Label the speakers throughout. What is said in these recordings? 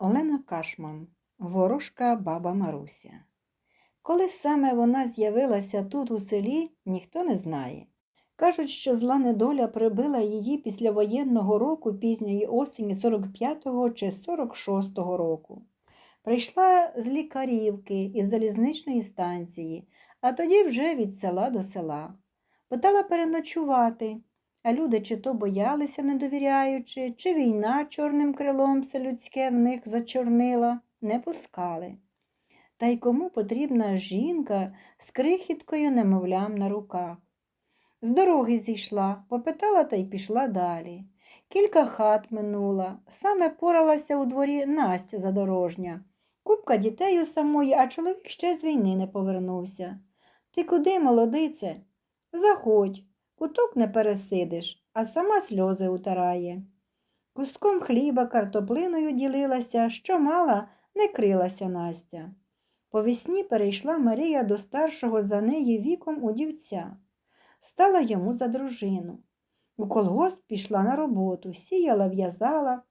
Speaker 1: Олена Кашман, ворожка баба Маруся. Коли саме вона з'явилася тут, у селі, ніхто не знає. Кажуть, що зла недоля прибила її після воєнного року пізньої осені 45-го чи 46-го року. Прийшла з лікарівки із залізничної станції, а тоді вже від села до села. Питала переночувати, а люди чи то боялися, не довіряючи, чи війна чорним крилом все людське в них зачорнила, не пускали. Та й кому потрібна жінка з крихіткою немовлям на руках. З дороги зійшла, попитала та й пішла далі. Кілька хат минула, саме поралася у дворі Настя задорожня. Купка дітей у самої, а чоловік ще з війни не повернувся. Ти куди, молодице? Заходь, куток не пересидиш, а сама сльози утирає. Куском хліба картоплиною ділилася, що мала, не крилася Настя. По весні перейшла Марія до старшого за неї віком у дівця. Стала йому за дружину. У колгосп пішла на роботу, сіяла, в'язала,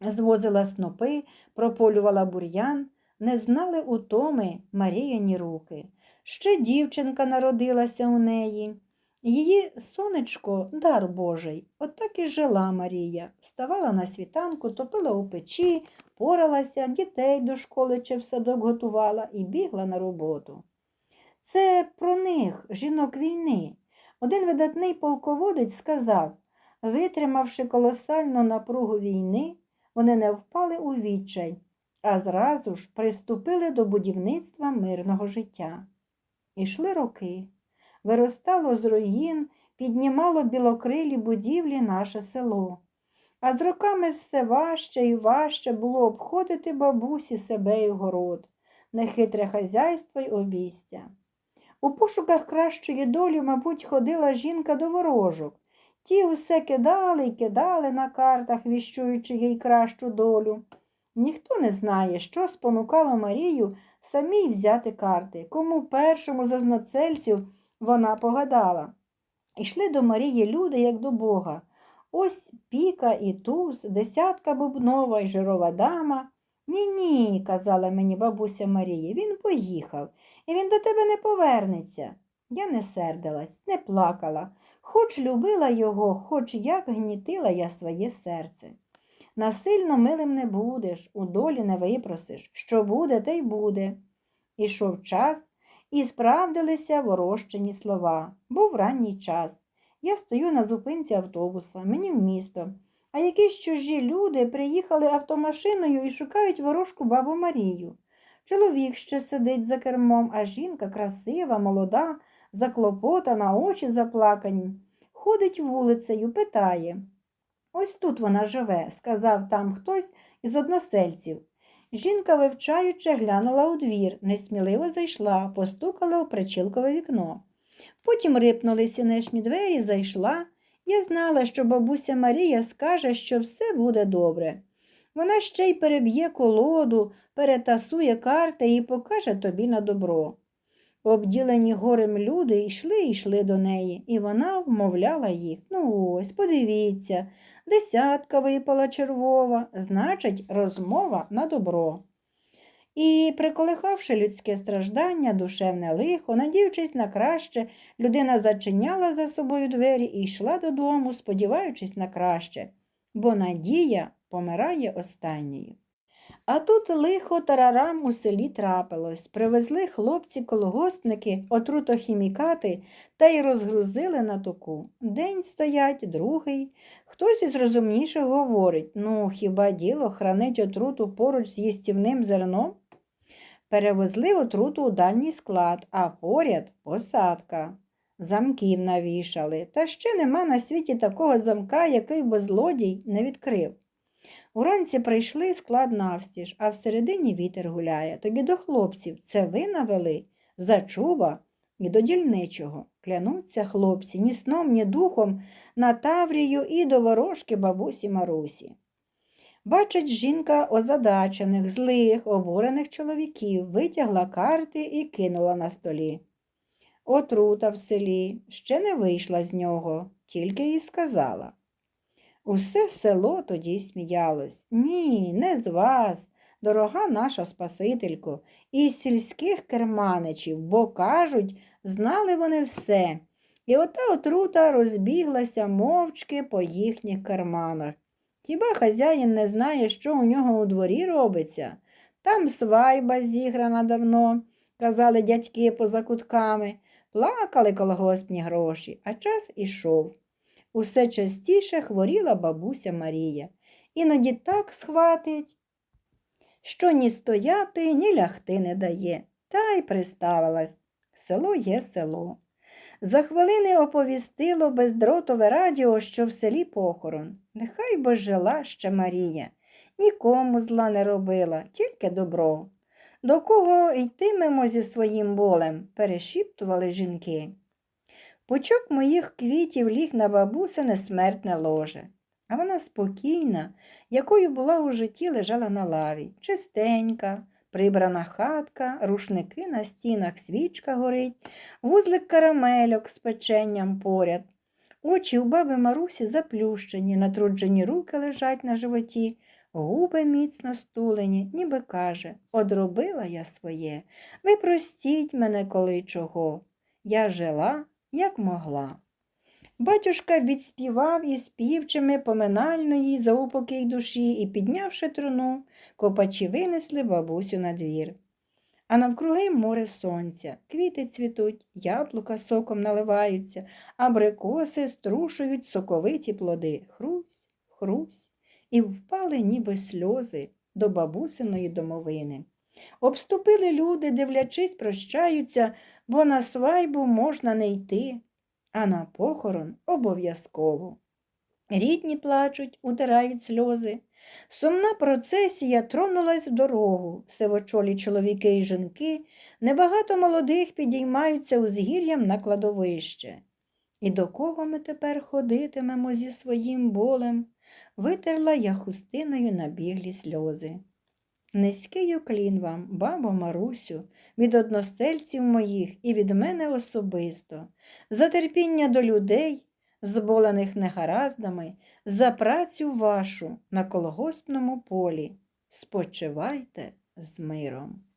Speaker 1: звозила снопи, прополювала бур'ян, не знали утоми Маріяні руки. Ще дівчинка народилася у неї. Її сонечко дар Божий. Отак і жила Марія. Вставала на світанку, топила у печі, поралася, дітей до школи чи в садок готувала і бігла на роботу. Це про них, жінок війни. Один видатний полководець сказав, витримавши колосальну напругу війни, вони не впали у відчай, а зразу ж приступили до будівництва мирного життя. Ішли роки. Виростало з руїн, піднімало білокрилі будівлі наше село. А з роками все важче і важче було обходити бабусі себе і город, нехитре хазяйство й обійстя. У пошуках кращої долі, мабуть, ходила жінка до ворожок. Ті усе кидали й кидали на картах, віщуючи їй кращу долю. Ніхто не знає, що спонукало Марію самій взяти карти, кому першому з озноцельців вона погадала. Ішли до Марії люди, як до Бога. Ось піка і туз, десятка бубнова й жирова дама. Ні, ні, казала мені бабуся Марія, він поїхав, і він до тебе не повернеться. Я не сердилась, не плакала, хоч любила його, хоч як гнітила я своє серце. Насильно милим не будеш, у долі не випросиш, що буде, те й буде. Ішов час, і справдилися ворощені слова. Був ранній час. Я стою на зупинці автобуса, мені в місто. А якісь чужі люди приїхали автомашиною і шукають ворожку бабу Марію. Чоловік ще сидить за кермом, а жінка красива, молода, заклопотана, очі заплакані. Ходить вулицею, питає. Ось тут вона живе, сказав там хтось із односельців. Жінка, вивчаючи, глянула у двір, несміливо зайшла, постукала у причілкове вікно. Потім рипнули сінешні двері, зайшла. Я знала, що бабуся Марія скаже, що все буде добре. Вона ще й переб'є колоду, перетасує карти і покаже тобі на добро. Обділені горем люди йшли і йшли до неї, і вона вмовляла їх. Ну ось, подивіться, десятка випала червова, значить, розмова на добро. І, приколихавши людське страждання, душевне лихо, надіючись на краще, людина зачиняла за собою двері і йшла додому, сподіваючись на краще, бо надія помирає останньою. А тут лихо тарарам у селі трапилось. Привезли хлопці колгоспники отрутохімікати та й розгрузили на току. День стоять, другий. Хтось із розумніших говорить ну, хіба діло хранить отруту поруч з їстівним зерном? Перевезли отруту у дальній склад, а поряд посадка. Замків навішали, та ще нема на світі такого замка, який би злодій не відкрив. Уранці прийшли склад навстіж, а всередині вітер гуляє. Тоді до хлопців це ви навели за чуба і до дільничого. Клянуться хлопці ні сном, ні духом на Таврію і до ворожки бабусі Марусі. Бачить жінка озадачених, злих, обурених чоловіків, витягла карти і кинула на столі. Отрута в селі, ще не вийшла з нього, тільки і сказала. Усе село тоді сміялось. Ні, не з вас, дорога наша Спасителько, із сільських керманичів, бо, кажуть, знали вони все. І ота отрута розбіглася мовчки по їхніх карманах. Хіба хазяїн не знає, що у нього у дворі робиться? Там свайба зіграна давно, казали дядьки поза кутками, плакали колгоспні гроші, а час ішов. Усе частіше хворіла бабуся Марія. Іноді так схватить, що ні стояти, ні лягти не дає, та й приставилась. Село є село. За хвилини оповістило бездротове радіо, що в селі похорон. Нехай би жила ще Марія. Нікому зла не робила, тільки добро. До кого йтимемо зі своїм болем? перешіптували жінки. Пучок моїх квітів ліг на бабусине смертне ложе, а вона спокійна, якою була у житті, лежала на лаві, чистенька, прибрана хатка, рушники на стінах, свічка горить, вузлик карамельок з печенням поряд. Очі у баби Марусі заплющені, натруджені руки лежать на животі, губи міцно стулені, ніби каже Одробила я своє, ви простіть мене, коли чого. Я жила, як могла. Батюшка відспівав із співчими поминальної за упокій душі і, піднявши труну, копачі винесли бабусю на двір. А навкруги море сонця, квіти цвітуть, яблука соком наливаються, абрикоси струшують соковиті плоди. Хрусь, хрусь, і впали, ніби сльози до бабусиної домовини. Обступили люди, дивлячись, прощаються, бо на свайбу можна не йти, а на похорон обов'язково. Рідні плачуть, утирають сльози. Сумна процесія тронулась в дорогу, сивочолі чоловіки і жінки, небагато молодих підіймаються узгір'ям на кладовище. І до кого ми тепер ходитимемо зі своїм болем? Витерла я хустиною набіглі сльози. Низький уклін вам, бабо Марусю, від односельців моїх і від мене особисто, за терпіння до людей, зболених негараздами, за працю вашу на колгоспному полі. Спочивайте з миром.